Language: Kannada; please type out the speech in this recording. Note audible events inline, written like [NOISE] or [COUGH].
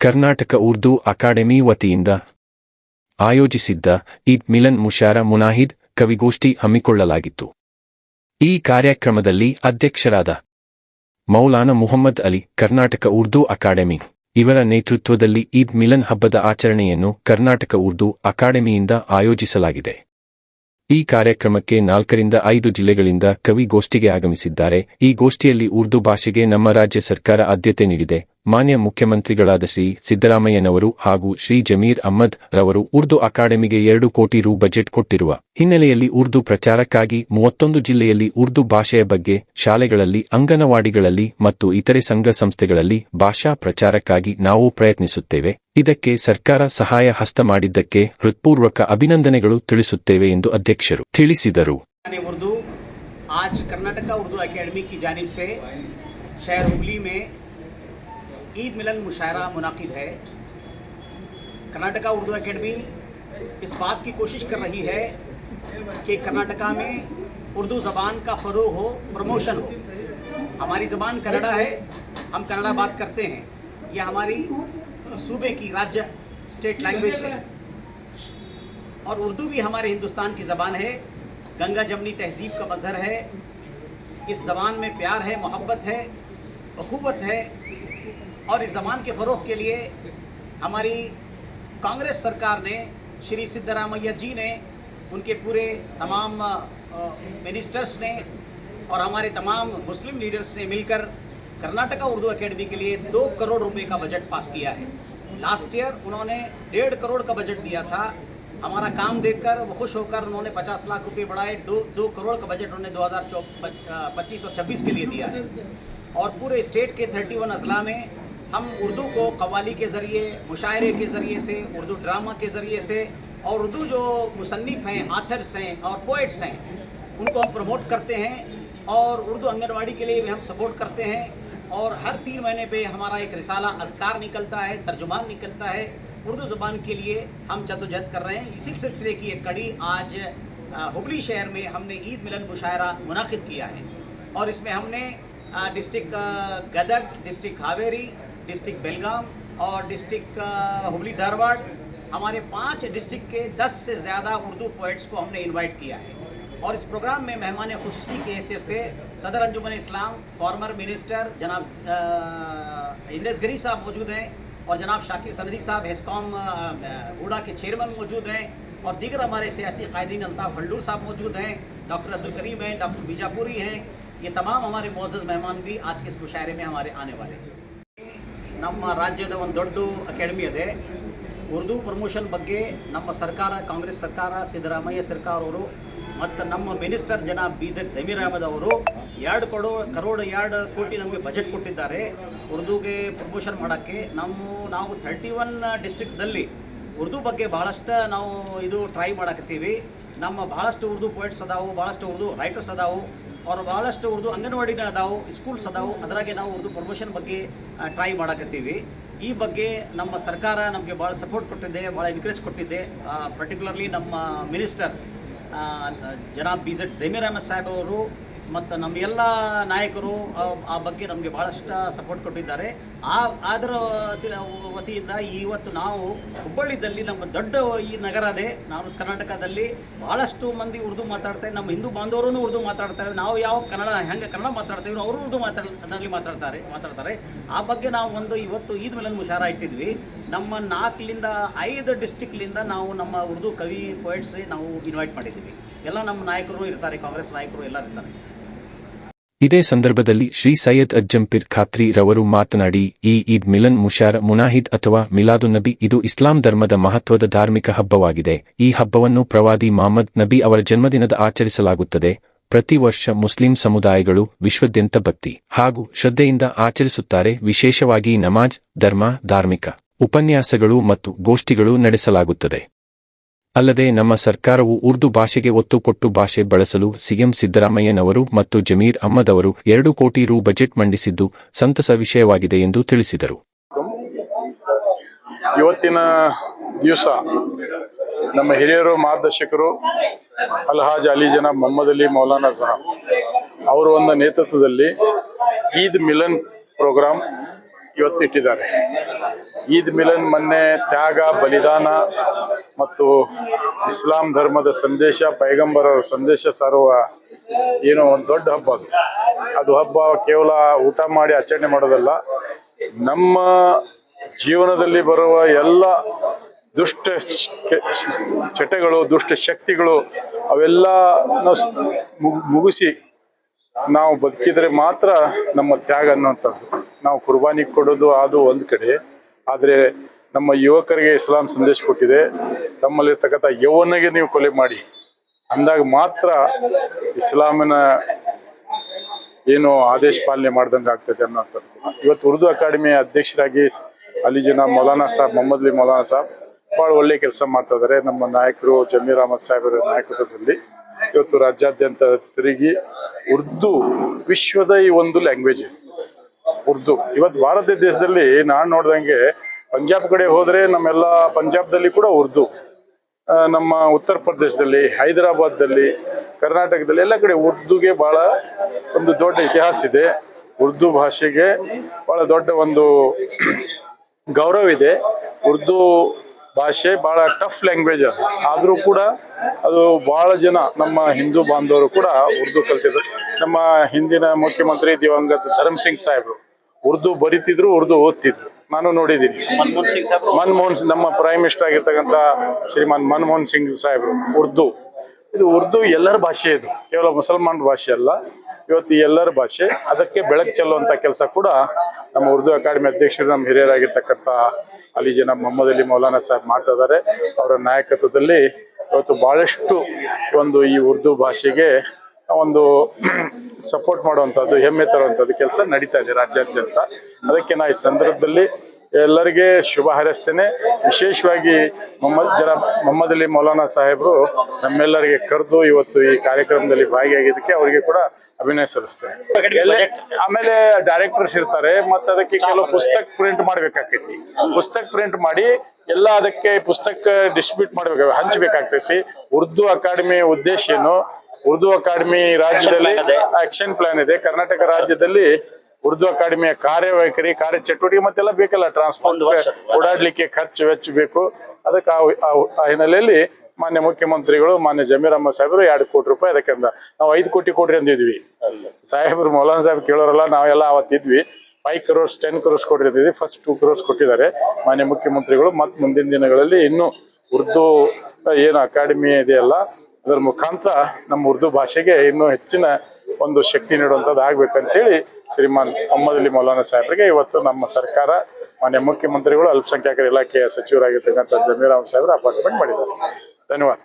ಕರ್ನಾಟಕ ಉರ್ದು ಅಕಾಡೆಮಿ ವತಿಯಿಂದ ಆಯೋಜಿಸಿದ್ದ ಈದ್ ಮಿಲನ್ ಮುಷಾರ ಮುನಾಹಿದ್ ಕವಿಗೋಷ್ಠಿ ಹಮ್ಮಿಕೊಳ್ಳಲಾಗಿತ್ತು. ಈ ಕಾರ್ಯಕ್ರಮದಲ್ಲಿ ಅಧ್ಯಕ್ಷರಾದ ಮೌಲಾನ ಮುಹಮ್ಮದ್ ಅಲಿ, ಕರ್ನಾಟಕ ಉರ್ದು ಅಕಾಡೆಮಿ, ಇವರ ನೇತೃತ್ವದಲ್ಲಿ ಈದ್ ಮಿಲನ್ ಹಬ್ಬದ ಆಚರಣೆಯನ್ನು ಕರ್ನಾಟಕ ಉರ್ದು ಅಕಾಡೆಮಿಯಿಂದ ಆಯೋಜಿಸಲಾಗಿದೆ. ಈ ಕಾರ್ಯಕ್ರಮಕ್ಕೆ ನಾಲ್ಕರಿಂದ ಐದು ಜಿಲ್ಲೆಗಳಿಂದ ಕವಿಗೋಷ್ಠಿಗೆ ಆಗಮಿಸಿದ್ದಾರೆ. ಈ ಗೋಷ್ಠಿಯಲ್ಲಿ ಉರ್ದು ಭಾಷೆಗೆ ನಮ್ಮ ರಾಜ್ಯ ಸರ್ಕಾರ ಆದ್ಯತೆ ನೀಡಿದೆ. ಮಾನ್ಯ ಮುಖ್ಯಮಂತ್ರಿಗಳಾದ ಶ್ರೀ ಸಿದ್ದರಾಮಯ್ಯನವರು ಹಾಗೂ ಶ್ರೀ ಜಮೀರ್ ಅಹ್ಮದ್ ರವರು ಉರ್ದು ಅಕಾಡೆಮಿಗೆ ಎರಡು ಕೋಟಿ ರು ಬಜೆಟ್ ಕೊಟ್ಟಿರುವ ಹಿನ್ನೆಲೆಯಲ್ಲಿ ಉರ್ದು ಪ್ರಚಾರಕ್ಕಾಗಿ ಮೂವತ್ತೊಂದು ಜಿಲ್ಲೆಯಲ್ಲಿ ಉರ್ದು ಭಾಷೆಯ ಬಗ್ಗೆ ಶಾಲೆಗಳಲ್ಲಿ ಅಂಗನವಾಡಿಗಳಲ್ಲಿ ಮತ್ತು ಇತರೆ ಸಂಘ ಸಂಸ್ಥೆಗಳಲ್ಲಿ ಭಾಷಾ ಪ್ರಚಾರಕ್ಕಾಗಿ ನಾವು ಪ್ರಯತ್ನಿಸುತ್ತೇವೆ ಇದಕ್ಕೆ ಸರ್ಕಾರ ಸಹಾಯ ಹಸ್ತ ಮಾಡಿದ್ದಕ್ಕೆ ಹೃತ್ಪೂರ್ವಕ ಅಭಿನಂದನೆಗಳು ತಿಳಿಸುತ್ತೇವೆ ಎಂದು ಅಧ್ಯಕ್ಷರು ತಿಳಿಸಿದರು ने उर्दू आज कर्नाटका उर्दू एकेडमी की जानिब से शहर हुगली में ईद मिलन मुशायरा मुनद है। कर्नाटका उर्दू एकेडमी इस बात की कोशिश कर रही है कि कर्नाटका में उर्दू ज़बान का फ़रोग हो, प्रमोशन हो। हमारी ज़बान कन्नड़ा है, हम कन्नड़ा बात करते हैं। यह हमारी सूबे की राज्य स्टेट लैंग्वेज है। और उर्दू भी हमारे हिंदुस्तान की ज़बान है। गंगा जमनी तहजीब का मजहर है। इस ज़बान में प्यार है, मोहब्बत है अखूवत है। और इस ज़बान के फ़रोग के लिए हमारी कांग्रेस सरकार ने, श्री सिद्धरामैया जी ने, उनके पूरे तमाम मिनिस्टर्स ने और हमारे तमाम मुस्लिम लीडर्स ने मिलकर कर्नाटका उर्दू एकेडमी के लिए दो करोड़ रुपए का बजट पास किया है। लास्ट ईयर उन्होंने डेढ़ करोड़ का बजट दिया था। हमारा काम देखकर वो खुश होकर उन्होंने 50 लाख रुपए बढ़ाए। दो दो करोड़ का बजट उन्होंने दो हज़ार पच्चीस और छब्बीस के लिए दिया है। और पूरे स्टेट के 31 अजला में हम उर्दू को कवाली के ज़रिए, मुशायरे के ज़रिए से, उर्दू ड्रामा के ज़रिए से और उर्दू जो मुसन्फ़ हैं आथर्स हैं और पोइट्स हैं, उनको हम प्रमोट करते हैं और उर्दू आंगनवाड़ी के लिए भी हम सपोर्ट करते हैं और हर तीन महीने पे हमारा एक रिसाला अजकार निकलता है, तर्जुमान निकलता है। उर्दू ज़बान के लिए हम जद्दोजहद कर रहे हैं। इसी सिलसिले की एक कड़ी आज हुगली शहर में हमने ईद मिलन मुशायरा मुनद किया है और इसमें हमने district Gadag district Haveri district Belgaum और डिस्ट्रिक्ट हुगली धारवाड़। हमारे पाँच डिस्ट्रिक्ट के दस से ज़्यादा उर्दू पोइट्स को हमने इनवाइट किया है। और इस प्रोग्राम में मेहमान खुशी की हैसियत से सदर अंजुमन इस्लाम फॉर्मर मिनिस्टर जनाब इंडस गरी साहब मौजूद हैं और जनाब शाकिर सनदी साहब हेस्कॉम उड़ा के चेयरमैन मौजूद हैं। और दीगर हमारे सियासी कायदीन अल्ताफ़ फल्डू साहब मौजूद हैं। डॉक्टर अब्दुल करीम हैं, डॉक्टर बीजापुरी हैं। ये तमाम हमारे मोज़ मेहमान भी आज के इस मुशायरे में हमारे आने वाले हैं। ನಮ್ಮ ರಾಜ್ಯದ ಒಂದು ದೊಡ್ಡ ಅಕಾಡೆಮಿ ಇದೆ ಉರ್ದು ಪ್ರಮೋಷನ್ ಬಗ್ಗೆ ನಮ್ಮ ಸರ್ಕಾರ, ಕಾಂಗ್ರೆಸ್ ಸರ್ಕಾರ, ಸಿದ್ದರಾಮಯ್ಯ ಸರ್ಕಾರ ಅವರು ಮತ್ತು ನಮ್ಮ ಮಿನಿಸ್ಟರ್ ಜನ ಬಿ ಜೆಡ್ ಜಮೀರ್ ಅಹಮದ್ ಅವರು ಎರಡು ಕಡೋ, ಕರೋಡ್ ಎರಡು ಕೋಟಿ ನಮಗೆ ಬಜೆಟ್ ಕೊಟ್ಟಿದ್ದಾರೆ. ಉರ್ದುಗೆ ಪ್ರಮೋಷನ್ ಮಾಡೋಕ್ಕೆ ನಮ್ಮ, ನಾವು ಥರ್ಟಿ ಒನ್ ಡಿಸ್ಟ್ರಿಕ್ಟ್ದಲ್ಲಿ ಉರ್ದು ಬಗ್ಗೆ ಭಾಳಷ್ಟು ನಾವು ಇದು ಟ್ರೈ ಮಾಡಕತ್ತೀವಿ. ನಮ್ಮ ಭಾಳಷ್ಟು ಉರ್ದು ಪೋಯಿಟ್ಸ್ ಅದಾವು ಭಾಳಷ್ಟು ಉರ್ದು ರೈಟರ್ಸ್ ಅದಾವು. ಅವ್ರು ಭಾಳಷ್ಟು ಉರ್ದು ಅಂಗನವಾಡಿನ ಅದಾವು ಸ್ಕೂಲ್ಸ್ ಅದಾವು, ಅದರಾಗೆ ನಾವು ಉರ್ದು ಪ್ರಮೋಷನ್ ಬಗ್ಗೆ ಟ್ರೈ ಮಾಡಕತ್ತೀವಿ. ಈ ಬಗ್ಗೆ ನಮ್ಮ ಸರ್ಕಾರ ನಮಗೆ ಭಾಳ ಸಪೋರ್ಟ್ ಕೊಟ್ಟಿದೆ ಭಾಳ ಎನ್ಕರೇಜ್ ಕೊಟ್ಟಿದ್ದೆ. ಪರ್ಟಿಕ್ಯುಲರ್ಲಿ ನಮ್ಮ ಮಿನಿಸ್ಟರ್ ಜನಾಬ್ ಬಿ ಜೆಡ್ ಜಮೀರ್ ಅಹಮದ್ ಸಾಹೇಬ್ ಅವರು ಮತ್ತು ನಮ್ಮ ಎಲ್ಲ ನಾಯಕರು ಆ, ಬಗ್ಗೆ ನಮಗೆ ಭಾಳಷ್ಟು ಸಪೋರ್ಟ್ ಕೊಟ್ಟಿದ್ದಾರೆ. ಆ ಅದರ ವತಿಯಿಂದ ಇವತ್ತು ನಾವು ಹುಬ್ಬಳ್ಳಿದಲ್ಲಿ ನಮ್ಮ ದೊಡ್ಡ ಈ ನಗರ ಅದೇ. ನಾವು ಕರ್ನಾಟಕದಲ್ಲಿ ಭಾಳಷ್ಟು ಮಂದಿ ಉರ್ದು ಮಾತಾಡ್ತಾರೆ ನಮ್ಮ ಹಿಂದೂ ಬಾಂಧವರು ಉರ್ದು ಮಾತಾಡ್ತಾರೆ ನಾವು ಯಾವ ಕನ್ನಡ ಹೆಂಗೆ ಕನ್ನಡ ಮಾತಾಡ್ತೀವಿ ಅವರು ಉರ್ದು ಮಾತಾಡ್ ಅದರಲ್ಲಿ ಮಾತಾಡ್ತಾರೆ ಮಾತಾಡ್ತಾರೆ. ಆ ಬಗ್ಗೆ ನಾವು ಒಂದು ಇವತ್ತು ಈದ್ ಮೇಲೆ ಮುಷಾರ ಇಟ್ಟಿದ್ವಿ. ನಮ್ಮ ನಾಲ್ಕಲಿಂದ ಐದು ಡಿಸ್ಟಿಕ್ಲಿಂದ ನಾವು ನಮ್ಮ ಉರ್ದು ಕವಿ ಪೋಯಿಟ್ಸ್ ನಾವು ಇನ್ವೈಟ್ ಮಾಡಿದ್ದೀವಿ. ಎಲ್ಲ ನಮ್ಮ ನಾಯಕರು ಇರ್ತಾರೆ ಕಾಂಗ್ರೆಸ್ ನಾಯಕರು ಎಲ್ಲ ಇರ್ತಾರೆ. ಇದೇ ಸಂದರ್ಭದಲ್ಲಿ ಶ್ರೀ ಸೈಯದ್ ಅಜ್ಜಂಪಿರ್ ಖಾತ್ರಿ ರವರು ಮಾತನಾಡಿ, ಈ ಈದ್ ಮಿಲನ್ ಮುಷಾರ ಮುನಾಹಿದ್ ಅಥವಾ ಮಿಲಾದು ನಬಿ, ಇದು ಇಸ್ಲಾಂ ಧರ್ಮದ ಮಹತ್ವದ ಧಾರ್ಮಿಕ ಹಬ್ಬವಾಗಿದೆ. ಈ ಹಬ್ಬವನ್ನು ಪ್ರವಾದಿ ಮಹಮ್ಮದ್ ನಬಿ ಅವರ ಜನ್ಮದಿನದ ಆಚರಿಸಲಾಗುತ್ತದೆ. ಪ್ರತಿ ವರ್ಷ ಮುಸ್ಲಿಂ ಸಮುದಾಯಗಳು ವಿಶ್ವದ್ಯಂತ ಭಕ್ತಿ ಹಾಗೂ ಶ್ರದ್ಧೆಯಿಂದ ಆಚರಿಸುತ್ತಾರೆ. ವಿಶೇಷವಾಗಿ ನಮಾಜ್, ಧರ್ಮ, ಧಾರ್ಮಿಕ ಉಪನ್ಯಾಸಗಳು ಮತ್ತು ಗೋಷ್ಠಿಗಳು ನಡೆಸಲಾಗುತ್ತದೆ. ಅಲ್ಲದೆ ನಮ್ಮ ಸರ್ಕಾರವು ಉರ್ದು ಭಾಷೆಗೆ ಒತ್ತು ಕೊಟ್ಟು ಭಾಷೆ ಬಳಸಲು ಸಿಎಂ ಸಿದ್ದರಾಮಯ್ಯನವರು ಮತ್ತು ಜಮೀರ್ ಅಹ್ಮದ್ ಅವರು ಎರಡು ಕೋಟಿ ರು ಬಜೆಟ್ ಮಂಡಿಸಿದ್ದು ಸಂತಸ ವಿಷಯವಾಗಿದೆ ಎಂದು ತಿಳಿಸಿದರು. ಇವತ್ತಿನ ದಿವಸ ನಮ್ಮ ಹಿರಿಯರು, ಮಾರ್ಗದರ್ಶಕರು, ಅಲ್ಹಾಜ್ ಅಲಿ ಜನ ಮೊಹಮ್ಮದ್ ಅಲಿ, ಮೌಲಾನಾ ಸಾಹಬ್ ಅವರು ಒಂದು ನೇತೃತ್ವದಲ್ಲಿ ಈದ್ ಮಿಲನ್ ಪ್ರೋಗ್ರಾಮ್ ಇವತ್ತು ಇಟ್ಟಿದ್ದಾರೆ ಈದ್ ಮಿಲನ್ ಮೊನ್ನೆ ತ್ಯಾಗ, ಬಲಿದಾನ ಮತ್ತು ಇಸ್ಲಾಂ ಧರ್ಮದ ಸಂದೇಶ ಪೈಗಂಬರರ ಸಂದೇಶ ಸಾರುವ ಏನೋ ಒಂದು ದೊಡ್ಡ ಹಬ್ಬ ಅದು. ಅದು ಹಬ್ಬ ಕೇವಲ ಊಟ ಮಾಡಿ ಆಚರಣೆ ಮಾಡೋದಲ್ಲ, ನಮ್ಮ ಜೀವನದಲ್ಲಿ ಬರುವ ಎಲ್ಲ ದುಷ್ಟ ಚಟಗಳು, ದುಷ್ಟ ಶಕ್ತಿಗಳು ಅವೆಲ್ಲ ಮುಗಿಸಿ ನಾವು ಬದುಕಿದರೆ ಮಾತ್ರ ನಮ್ಮ ತ್ಯಾಗ ಅನ್ನುವಂಥದ್ದು. ನಾವು ಕುರ್ಬಾನಿ ಕೊಡೋದು ಅದು ಒಂದು ಕಡೆ, ಆದರೆ ನಮ್ಮ ಯುವಕರಿಗೆ ಇಸ್ಲಾಂ ಸಂದೇಶ ಕೊಟ್ಟಿದೆ. ತಮ್ಮಲ್ಲಿರ್ತಕ್ಕಂಥ ಯೌವನಿಗೆ ನೀವು ಕೊಲೆ ಮಾಡಿ. ಅಂದಾಗ ಮಾತ್ರ ಇಸ್ಲಾಮಿನ ಏನು ಆದೇಶ ಪಾಲನೆ ಮಾಡ್ದಂಗೆ ಆಗ್ತದೆ ಅನ್ನೋಂಥದ್ದು ಇವತ್ತು ಉರ್ದು ಅಕಾಡೆಮಿ ಅಧ್ಯಕ್ಷರಾಗಿ ಅಲ್ಲಿ ಜನ ಮೌಲಾನಾ ಸಾಬ್, ಮೊಹಮ್ಮದ್ ಅಲಿ ಮೌಲಾನಾ ಸಾಬ್ ಭಾಳ ಒಳ್ಳೆ ಕೆಲಸ ಮಾಡ್ತಾ ಇದ್ದಾರೆ. ನಮ್ಮ ನಾಯಕರು ಜಮೀರ್ ಅಹಮದ್ ಸಾಹೇಬರ ನಾಯಕತ್ವದಲ್ಲಿ. ಇವತ್ತು ರಾಜ್ಯಾದ್ಯಂತ ತಿರುಗಿ ಉರ್ದು ವಿಶ್ವದ ಈ ಒಂದು ಲ್ಯಾಂಗ್ವೇಜ್ ಉರ್ದು. ಇವತ್ತು ಭಾರತ ದೇಶದಲ್ಲಿ ನಾನು ನೋಡ್ದಂಗೆ ಪಂಜಾಬ್ ಕಡೆ ಹೋದ್ರೆ ನಮ್ಮೆಲ್ಲ ಪಂಜಾಬ್ದಲ್ಲಿ ಕೂಡ ಉರ್ದು. ನಮ್ಮ ಉತ್ತರ ಪ್ರದೇಶದಲ್ಲಿ, ಹೈದರಾಬಾದ್ದಲ್ಲಿ, ಕರ್ನಾಟಕದಲ್ಲಿ ಎಲ್ಲ ಕಡೆ ಉರ್ದುಗೆ ಬಹಳ ಒಂದು ದೊಡ್ಡ ಇತಿಹಾಸ ಇದೆ. ಉರ್ದು ಭಾಷೆಗೆ ಬಹಳ ದೊಡ್ಡ ಒಂದು [CLEARS THROAT] ಗೌರವ ಇದೆ. ಉರ್ದು ಭಾಷೆ ಬಹಳ ಟಫ್ ಲ್ಯಾಂಗ್ವೇಜ್ ಅದು. ಆದರೂ ಕೂಡ ಅದು ಬಹಳ ಜನ ನಮ್ಮ ಹಿಂದೂ ಬಾಂಧವರು ಕೂಡ ಉರ್ದು ಕಲ್ತಿದ್ರು. ನಮ್ಮ ಹಿಂದಿನ ಮುಖ್ಯಮಂತ್ರಿ ದಿವಂಗತ ಧರ್ಮ್ ಸಿಂಗ್ ಸಾಹೇಬ್ರು. ಉರ್ದು ಬರಿತಿದ್ರು, ಉರ್ದು ಓದ್ತಿದ್ರು. ನಾನು ನೋಡಿದ್ದೀನಿ. ಮನಮೋಹನ್ ಸಿಂಗ್ ಸಾಹೇಬ್ ಮನಮೋಹನ್ ನಮ್ಮ ಪ್ರೈಮ್ ಮಿನಿಸ್ಟರ್ ಆಗಿರ್ತಕ್ಕಂಥ ಶ್ರೀಮಾನ್ ಮನಮೋಹನ್ ಸಿಂಗ್ ಸಾಹೇಬ್ ಉರ್ದು. ಇದು ಉರ್ದು ಎಲ್ಲರ ಭಾಷೆ ಇದು. ಕೇವಲ ಮುಸಲ್ಮಾನ್ ಭಾಷೆ ಅಲ್ಲ. ಇವತ್ತು ಎಲ್ಲರ ಭಾಷೆ. ಅದಕ್ಕೆ ಬೆಳಕು ಚೆಲ್ಲುವಂಥ ಕೆಲಸ ಕೂಡ ನಮ್ಮ ಉರ್ದು ಅಕಾಡೆಮಿ ಅಧ್ಯಕ್ಷರು ನಮ್ಮ ಹಿರಿಯರಾಗಿರ್ತಕ್ಕಂಥ ಅಲ್ಲಿ ಜನ ಮೊಹಮ್ಮದ್ ಅಲಿ ಮೌಲಾನಾ ಸಾಹೇಬ್ ಮಾಡ್ತಾ ಇದ್ದಾರೆ. ಅವರ ನಾಯಕತ್ವದಲ್ಲಿ ಇವತ್ತು ಬಹಳಷ್ಟು ಒಂದು ಈ ಉರ್ದು ಭಾಷೆಗೆ ಒಂದು ಸಪೋರ್ಟ್ ಮಾಡುವಂಥದ್ದು, ಹೆಮ್ಮೆ ತರುವಂಥದ್ದು ಕೆಲಸ ನಡೀತಾ ಇದೆ ರಾಜ್ಯಾದ್ಯಂತ. ಅದಕ್ಕೆ ನಾ ಈ ಸಂದರ್ಭದಲ್ಲಿ ಎಲ್ಲರಿಗೆ ಶುಭ ಹಾರೈಸ್ತೇನೆ. ವಿಶೇಷವಾಗಿ ಮೊಹಮ್ಮದ್ ಜನ, ಮೊಹಮ್ಮದ್ ಅಲಿ ಮೌಲಾನಾ ಸಾಹೇಬರು ನಮ್ಮೆಲ್ಲರಿಗೆ ಕರೆದು ಇವತ್ತು ಈ ಕಾರ್ಯಕ್ರಮದಲ್ಲಿ ಭಾಗಿಯಾಗಿದ್ದಕ್ಕೆ ಅವರಿಗೆ ಕೂಡ ಅಭಿನಯ ಸಲ್ಲಿಸ್ತೇನೆ. ಆಮೇಲೆ ಡೈರೆಕ್ಟರ್ಸ್ ಇರ್ತಾರೆ, ಮತ್ತೆ ಅದಕ್ಕೆ ಕೆಲವು ಪುಸ್ತಕ ಪ್ರಿಂಟ್ ಮಾಡ್ಬೇಕಾಗ್ತೈತಿ. ಪುಸ್ತಕ ಪ್ರಿಂಟ್ ಮಾಡಿ ಎಲ್ಲ ಅದಕ್ಕೆ ಪುಸ್ತಕ ಡಿಸ್ಟ್ರಿಬ್ಯೂಟ್ ಮಾಡ್ಬೇಕು ಹಂಚಬೇಕಾಗ್ತೈತಿ. ಉರ್ದು ಅಕಾಡೆಮಿ ಉದ್ದೇಶ ಏನು? ಉರ್ದು ಅಕಾಡೆಮಿ ರಾಜ್ಯದಲ್ಲಿ ಆಕ್ಷನ್ ಪ್ಲಾನ್ ಇದೆ. ಕರ್ನಾಟಕ ರಾಜ್ಯದಲ್ಲಿ ಉರ್ದು ಅಕಾಡೆಮಿಯ ಕಾರ್ಯವೈಖರಿ ಕಾರ್ಯ ಚಟುವಟಿಕೆ ಮತ್ತೆಲ್ಲ ಬೇಕಲ್ಲ. ಟ್ರಾನ್ಸ್ಪೋರ್ಟ್ ಓಡಾಡ್ಲಿಕ್ಕೆ ಖರ್ಚು ವೆಚ್ಚ ಬೇಕು. ಅದಕ್ಕೆ ಆ- ಹಿನ್ನೆಲೆಯಲ್ಲಿ ಮಾನ್ಯ ಮುಖ್ಯಮಂತ್ರಿಗಳು ಮಾನ್ಯ ಜಮೀರಮ್ಮ ಅಹಮದ್ ಸಾಹೇಬರು ಎರಡು ಕೋಟಿ ರೂಪಾಯಿ ಅದಕ್ಕೆ ಅಂದ ನಾವು ಐದು ಕೋಟಿ ಕೊಡ್ರಿ ಅಂದಿದ್ವಿ. ಸಾಹೇಬ್ರು ಮೌಲಾನ್ ಸಾಹೇಬ್ ಕೇಳೋರಲ್ಲ ನಾವೆಲ್ಲ ಅವತ್ತಿದ್ವಿ ಫೈವ್ ಕ್ರೋರ್ಸ್ ಟೆನ್ ಕ್ರೋರ್ಸ್ ಕೊಟ್ಟಿರ್ತಿದ್ವಿ ಫಸ್ಟ್ ಟೂ ಕ್ರೋರ್ಸ್ ಕೊಟ್ಟಿದ್ದಾರೆ ಮಾನ್ಯ ಮುಖ್ಯಮಂತ್ರಿಗಳು. ಮತ್ತೆ ಮುಂದಿನ ದಿನಗಳಲ್ಲಿ ಇನ್ನೂ ಉರ್ದು ಏನು ಅಕಾಡೆಮಿ ಇದೆಯಲ್ಲ ಅದರ ಮುಖಾಂತರ ನಮ್ಮ ಉರ್ದು ಭಾಷೆಗೆ ಇನ್ನೂ ಹೆಚ್ಚಿನ ಒಂದು ಶಕ್ತಿ ನೀಡುವಂಥದ್ದು ಆಗ್ಬೇಕಂತೇಳಿ ಶ್ರೀಮಾನ್ ಮೊಹಮ್ಮದ್ ಮೌಲಾನಾ ಸಾಹೇಬರಿಗೆ ಇವತ್ತು ನಮ್ಮ ಸರ್ಕಾರ, ಮಾನ್ಯ ಮುಖ್ಯಮಂತ್ರಿಗಳು ಅಲ್ಪಸಂಖ್ಯಾತರ ಇಲಾಖೆಯ ಸಚಿವರಾಗಿರ್ತಕ್ಕಂಥ ಜಮೀರ್ ಅಹಮದ್ ಸಾಹೇಬರು ಅಪಾಯಿಂಟ್ಮೆಂಟ್ ಮಾಡಿದ್ದಾರೆ. ಧನ್ಯವಾದ.